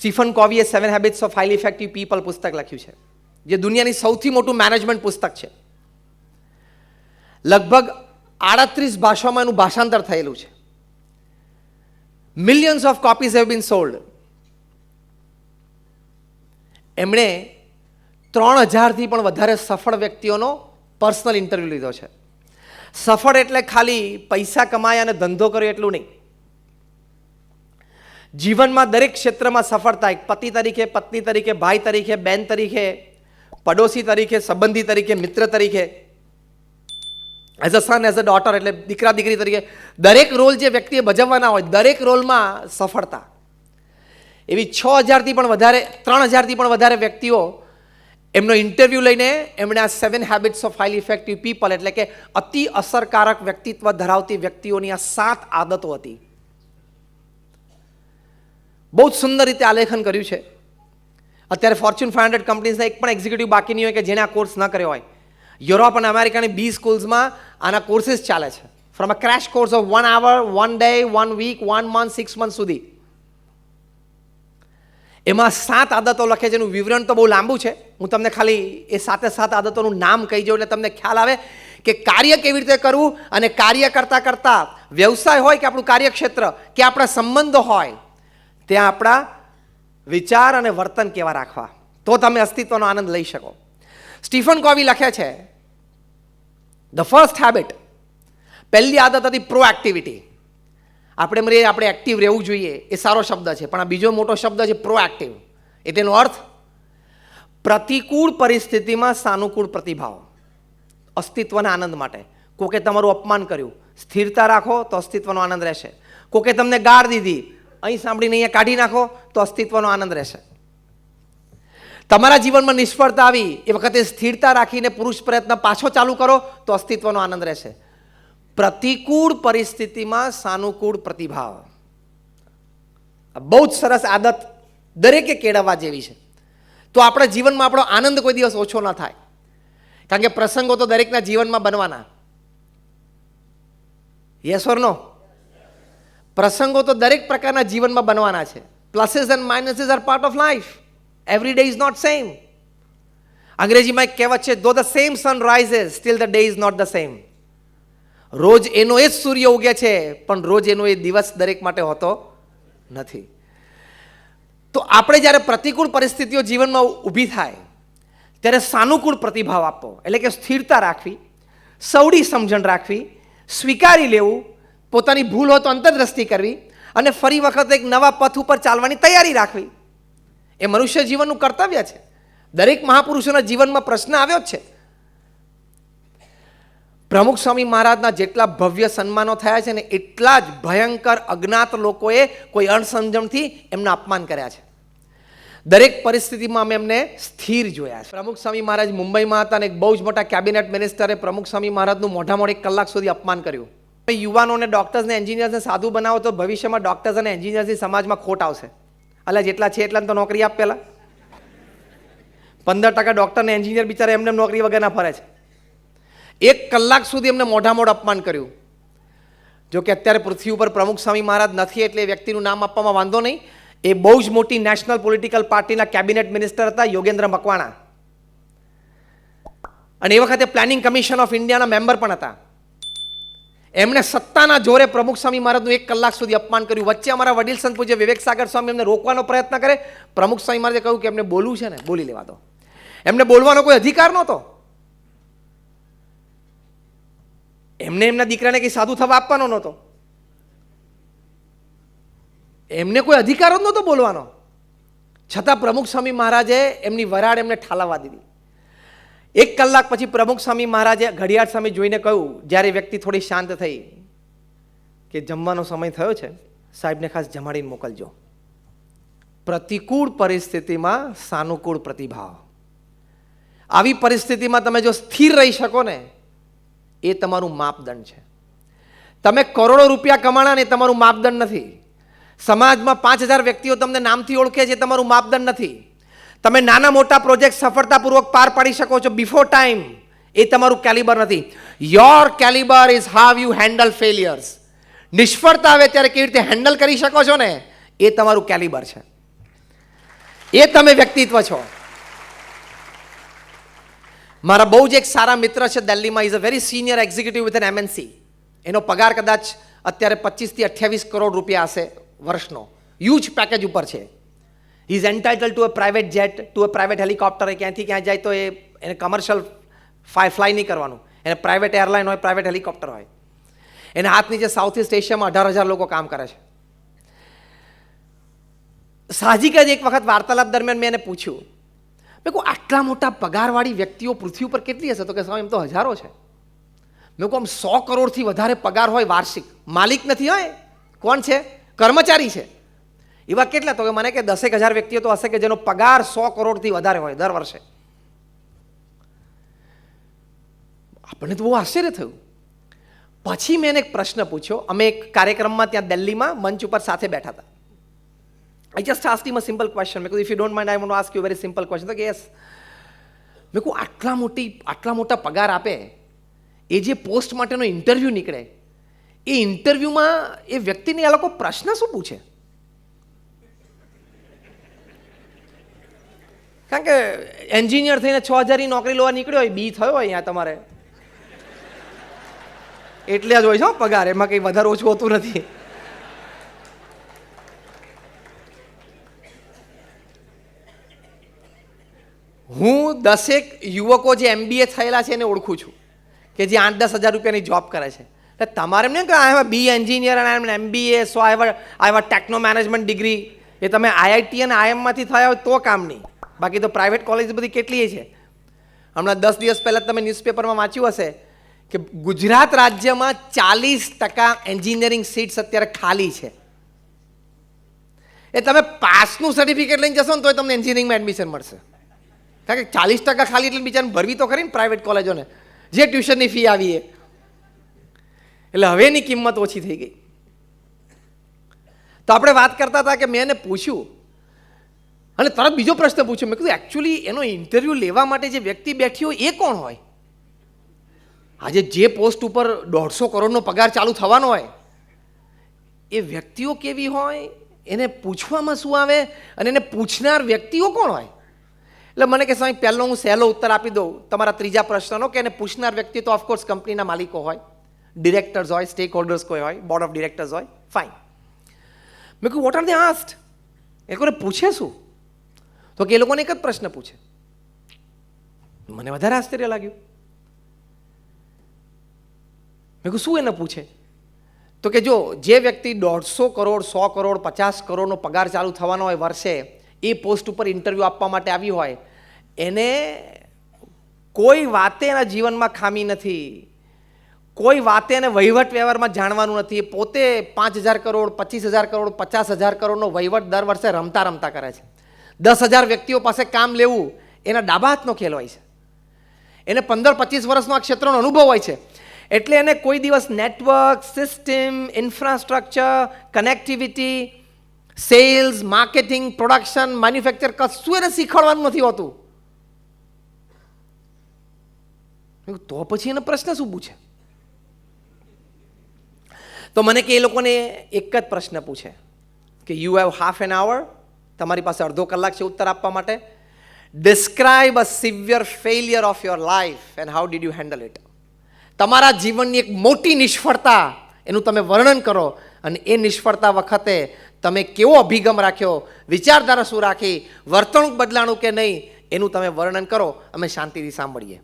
Stephen કોવીએ seven habits of highly effective people પુસ્તક લખ્યું છે, જે દુનિયાની સૌથી મોટું મેનેજમેન્ટ પુસ્તક છે. લગભગ આડત્રીસ ભાષામાં એનું ભાષાંતર થયેલું છે. Millions of copies have been sold એમણે ત્રણ હજારથી પણ વધારે સફળ વ્યક્તિઓનો પર્સનલ ઇન્ટરવ્યૂ લીધો છે. સફળ એટલે ખાલી પૈસા કમાયા અને ધંધો કર્યો એટલું નહીં. જીવનમાં દરેક ક્ષેત્રમાં સફળતા, એક પતિ તરીકે, પત્ની તરીકે, ભાઈ તરીકે, બેન તરીકે, પડોશી તરીકે, સંબંધી તરીકે, મિત્ર તરીકે. As a son as a daughter એટલે દીકરા, દીકરી તરીકે. દરેક રોલ જે વ્યક્તિએ ભજવવાના હોય, દરેક રોલમાં સફળતા. એવી છ હજારથી પણ વધારે, ત્રણ હજારથી પણ વધારે વ્યક્તિઓ એમનો ઇન્ટરવ્યૂ લઈને એમણે આ seven habits of highly effective people એટલે કે અતિ અસરકારક વ્યક્તિત્વ ધરાવતી વ્યક્તિઓની આ સાત આદતો હતી. બહુ જ સુંદર રીતે આલેખન કર્યું છે. અત્યારે ફોર્ચ્યુન ફાઈવ હંડ્રેડ કંપનીઝના એક પણ એક્ઝિક્યુટિવ બાકી નહીં હોય કે જેણે આ કોર્સ ન કર્યો હોય. યુરોપ અને અમેરિકાની બી સ્કૂલ્સમાં આના કોર્સિસ ચાલે છે. From a crash course of one hour one day one week one month six month સુધી. એમાં સાત આદતો લખે છે, એનું વિવરણ તો બહુ લાંબુ છે. હું તમને ખાલી એ સાતે સાત આદતોનું નામ કહી જાઉં એટલે તમને ખ્યાલ આવે કે કાર્ય કેવી રીતે કરવું અને કાર્ય કરતાં કરતાં વ્યવસાય હોય કે આપણું કાર્યક્ષેત્ર, કે આપણા સંબંધો હોય ત્યાં આપણા વિચાર અને વર્તન કેવા રાખવા. તો તમે અસ્તિત્વનો આનંદ લઈ શકો. સ્ટીફન કોવી લખે છે ધ ફર્સ્ટ હેબિટ પહેલી આદત હતી પ્રોએક્ટિવિટી આપણે મરે આપણે એક્ટિવ રહેવું જોઈએ, એ સારો શબ્દ છે, પણ આ બીજો મોટો શબ્દ છે પ્રોએક્ટિવ એ તેનો અર્થ, પ્રતિકૂળ પરિસ્થિતિમાં સાનુકૂળ પ્રતિભાવ, અસ્તિત્વના આનંદ માટે. કોકે તમારું અપમાન કર્યું, સ્થિરતા રાખો તો અસ્તિત્વનો આનંદ રહેશે. કોકે તમને ગાળ દીધી અહીં સાંભળીને અહીંયા કાઢી નાખો તો અસ્તિત્વનો આનંદ રહેશે. તમારા જીવનમાં નિષ્ફળતા આવી, એ વખતે સ્થિરતા રાખીને પુરુષ પ્રયત્ન પાછો ચાલુ કરો તો અસ્તિત્વનો આનંદ રહેશે. પ્રતિકૂળ પરિસ્થિતિમાં સાનુકૂળ પ્રતિભાવ. બહુ જ સરસ આદત દરેકે કેળવવા જેવી છે. તો આપણા જીવનમાં આપણો આનંદ કોઈ દિવસ ઓછો ના થાય. કારણ કે પ્રસંગો તો દરેકના જીવનમાં બનવાના. યસ ઓર પ્રસંગો તો દરેક પ્રકારના જીવનમાં બનવાના છે. Pluses and minuses are part of life every day is not same અંગ્રેજીમાં એક કહેવત છે though the same sun rises still the day is not the same રોજ એનો એ જ સૂર્ય ઉગે છે, પણ રોજ એનો એ દિવસ દરેક માટે હોતો નથી. તો આપણે જ્યારે પ્રતિકૂળ પરિસ્થિતિઓ જીવનમાં ઊભી થાય, ત્યારે સાનુકૂળ પ્રતિભાવ આપવો, એટલે કે સ્થિરતા રાખવી સૌડી સમજણ રાખવી, સ્વીકારી લેવું પોતાની ભૂલ હોય તો અંતરદ્રષ્ટિ કરવી અને ફરી વખત એક નવા પથ ઉપર ચાલવાની તૈયારી રાખવી. એ મનુષ્ય જીવનનું કર્તવ્ય છે. દરેક મહાપુરુષોના જીવનમાં પ્રશ્ન આવ્યો જ છે. પ્રમુખ સ્વામી મહારાજના જેટલા ભવ્ય સન્માનો થયા છે ને એટલા જ ભયંકર અજ્ઞાત લોકોએ કોઈ અણસમજણથી એમના અપમાન કર્યા છે. દરેક પરિસ્થિતિમાં અમે એમને સ્થિર જોયા છે. પ્રમુખ સ્વામી મહારાજ મુંબઈમાં હતા અને એક બહુ જ મોટા કેબિનેટ મિનિસ્ટરે પ્રમુખ સ્વામી મહારાજનું મોઢામાં એક કલાક સુધી અપમાન કર્યું. યુવાનોને ડૉક્ટર્સને એન્જિનિયર્સને સાધુ બનાવો તો ભવિષ્યમાં ડૉક્ટર્સ અને એન્જિનિયર્સની સમાજમાં ખોટ આવશે. અલા, જેટલા છે એટલા તો નોકરી આપ પહેલાં પંદર ટકા ડૉક્ટરને એન્જિનિયર બિચારા એમને નોકરી વગરના ફરે છે. એક કલાક સુધી એમને મોઢા મોઢ અપમાન કર્યું. જો કે અત્યારે પૃથ્વી ઉપર પ્રમુખ સ્વામી મહારાજ નથી એટલે વ્યક્તિનું નામ આપવામાં વાંધો નહીં. એ બહુ જ મોટી નેશનલ પોલિટિકલ પાર્ટીના કેબિનેટ મિનિસ્ટર હતા યોગેન્દ્ર મકવાણા. અને એ વખતે પ્લાનિંગ કમિશન ઓફ ઇન્ડિયાના મેમ્બર પણ હતા. એમણે સત્તાના જોરે પ્રમુખ સ્વામી મહારાજનું એક કલાક સુધી અપમાન કર્યું. વચ્ચે અમારા વડીલ સંત પૂજ્ય વિવેક સાગર સ્વામી એમને રોકવાનો પ્રયત્ન કરે. પ્રમુખ સ્વામી મહારાજે કહ્યું કે એમને બોલવું છે ને, બોલી લેવા દો. એમને બોલવાનો કોઈ અધિકાર નહોતો. એમને એમના દીકરાને કંઈ સાધુ થવા આપવાનો નહોતો. એમને કોઈ અધિકાર જ નહોતો બોલવાનો. છતાં પ્રમુખ સ્વામી મહારાજે એમની વરાળ એમને ઠાલાવા દીધી. એક કલાક પછી પ્રમુખ સ્વામી મહારાજે ઘડિયાળ સામે જોઈને કહ્યું, જ્યારે વ્યક્તિ થોડી શાંત થઈ, કે જમવાનો સમય થયો છે, સાહેબને ખાસ જમાડીને મોકલજો. પ્રતિકૂળ પરિસ્થિતિમાં સાનુકૂળ પ્રતિભાવ. આવી પરિસ્થિતિમાં તમે જો સ્થિર રહી શકો ને, એ તમારું માપદંડ છે. તમે કરોડો રૂપિયા કમાણા ને તમારું માપદંડ નથી. સમાજમાં પાંચ હજાર વ્યક્તિઓ તમને નામથી ઓળખે છે તમારું માપદંડ નથી. તમે નાના મોટા પ્રોજેક્ટ સફળતાપૂર્વક પાર પાડી શકો છો. બિફોર ટાઈમ એ તમારું કેલિબર નથી. Your calibre is how you handle failures નિષ્ફળતા આવે ત્યારે કેવી રીતે હેન્ડલ કરી શકો છો ને? એ તમારું કેલિબર છે. એ તમે વ્યક્તિત્વ છો. મારા બહુ જ એક સારા મિત્ર છે દિલ્હીમાં. Is a very senior executive with an MNC એનો પગાર કદાચ અત્યારે પચીસથી અઠ્યાવીસ કરોડ રૂપિયા હશે વર્ષનો. હ્યુજ પેકેજ ઉપર છે. Is entitle to a private jet to a private helicopter ક્યાંથી ક્યાં જાય તો એ, એને કમર્શિયલ ફાય ફ્લાય નહીં કરવાનું. એને પ્રાઇવેટ એરલાઇન હોય પ્રાઇવેટ હેલિકોપ્ટર હોય. એના હાથ નીચે સાઉથ ઇસ્ટ એશિયામાં અઢાર હજાર લોકો કામ કરે છે. સાહજિક જ એક વખત વાર્તાલાપ દરમિયાન મેં એને પૂછ્યું. મેં કહું, આટલા મોટા પગારવાળી વ્યક્તિઓ પૃથ્વી ઉપર કેટલી હશે? તો કે, સાહેબ, એમ તો હજારો છે. મેં કહું, આમ સો કરોડથી વધારે પગાર હોય વાર્ષિક. માલિક નથી, હોય? કોણ છે? કર્મચારી છે. એવા કેટલા? તો કે મને કે દસેક હજાર વ્યક્તિઓ તો હશે કે જેનો પગાર સો કરોડથી વધારે હોય દર વર્ષે. આપણને તો બહુ આશ્ચર્ય થયું. પછી મેં એક પ્રશ્ન પૂછ્યો. અમે એક કાર્યક્રમમાં ત્યાં દિલ્હીમાં મંચ ઉપર સાથે બેઠા હતા. I just him a simple question. because if you don't mind I want ask you very simple question તો કે યસ મેં કહું, આટલા મોટી, આટલા મોટા પગાર આપે? એ જે પોસ્ટ માટેનો ઇન્ટરવ્યૂ નીકળે, એ ઇન્ટરવ્યૂમાં એ વ્યક્તિને આ લોકો પ્રશ્ન શું પૂછે? કારણ કે એન્જિનિયર થઈને છ હજારની નોકરી લેવા નીકળ્યો હોય, બી થયો હોય અહીંયા તમારે. એટલે જ હોય છે પગાર, એમાં કંઈ વધારે ઓછું હોતું નથી. હું દસેક યુવકો જે એમબીએ થયેલા છે એને ઓળખું છું, કે જે આઠ દસ હજાર રૂપિયાની જોબ કરે છે. એટલે તમારે એમ નહીં કે આઈ હેવ બી એન્જિનિયર અને MBA so I have I have techno management degree એ તમે આઈઆઈટી અને આઈએમમાંથી થયા હોય તો કામ નહીં. બાકી તો પ્રાઇવેટ કોલેજ બધી કેટલી છે? હમણાં દસ દિવસ પહેલાં તમે ન્યૂઝપેપરમાં વાંચ્યું હશે કે ગુજરાત રાજ્યમાં ચાલીસ ટકા એન્જિનિયરિંગ સીટ્સ અત્યારે ખાલી છે. એ તમે પાસનું સર્ટિફિકેટ લઈને જશો ને તોય તમને એન્જિનિયરિંગમાં એડમિશન મળશે. કારણ કે ચાલીસ ટકા ખાલી એટલે બીજાને ભરવી તો ખરી ને પ્રાઇવેટ કોલેજોને જે ટ્યુશનની ફી આવી એટલે હવેની કિંમત ઓછી થઈ ગઈ. તો આપણે વાત કરતા હતા કે મેં એને પૂછ્યું અને તરત બીજો પ્રશ્ન પૂછ્યો. મેં કીધું એકચ્યુઅલી એનો ઇન્ટરવ્યૂ લેવા માટે જે વ્યક્તિ બેઠી હોય, એ કોણ હોય? આજે જે પોસ્ટ ઉપર દોઢસો કરોડનો પગાર ચાલુ થવાનો હોય, એ વ્યક્તિઓ કેવી હોય, એને પૂછવામાં શું આવે અને એને પૂછનાર વ્યક્તિઓ કોણ હોય? એટલે મને કે સાહેબ પહેલો હું સહેલો ઉત્તર આપી દઉં. તમારા ત્રીજા પ્રશ્નનો કે એને પૂછનાર વ્યક્તિ તો ઓફકોર્સ કંપનીના માલિકો હોય ડિરેક્ટર્સ હોય સ્ટેક હોલ્ડર્સ કોઈ હોય બોર્ડ ઓફ ડિરેક્ટર્સ હોય ફાઇન મેં કહ્યું વોટ આર દે આસ્ટ એ કોને પૂછે શું? તો કે એ લોકોને એક જ પ્રશ્ન પૂછે. મને વધારે આશ્ચર્ય લાગ્યું. મેં કહું શું એને પૂછે? તો કે જો જે વ્યક્તિ દોઢસો કરોડ, સો કરોડ, પચાસ કરોડનો પગાર ચાલુ થવાનો હોય વર્ષે, એ પોસ્ટ ઉપર ઇન્ટરવ્યૂ આપવા માટે આવી હોય, એને કોઈ વાતે એના જીવનમાં ખામી નથી. કોઈ વાતે એને વહીવટ વ્યવહારમાં જાણવાનું નથી. પોતે પાંચ હજાર કરોડ, પચીસ હજાર કરોડ, પચાસ હજાર કરોડનો વહીવટ દર વર્ષે રમતા રમતા કરે છે. દસ હજાર વ્યક્તિઓ પાસે કામ લેવું, એના ડાબા હાથનો ખેલ હોય છે. એને પંદર પચીસ વર્ષનો આ ક્ષેત્રનો અનુભવ હોય છે. એટલે એને કોઈ દિવસ network, system, infrastructure, connectivity, sales, marketing, production, manufacture કશું એને શીખવાડવાનું નથી હોતું. તો પછી એનો પ્રશ્ન શું પૂછે? તો મને કે એ લોકોને એક જ પ્રશ્ન પૂછે કે you have half an hour તમારી પાસે અડધો કલાક છે ઉત્તર આપવા માટે. Describe a severe failure of your life and how did you handle it તમારા જીવનની એક મોટી નિષ્ફળતા, એનું તમે વર્ણન કરો અને એ નિષ્ફળતા વખતે તમે કેવો અભિગમ રાખ્યો, વિચારધારા શું રાખી, વર્તણૂક બદલાણું કે નહીં, એનું તમે વર્ણન કરો. અમે શાંતિથી સાંભળીએ.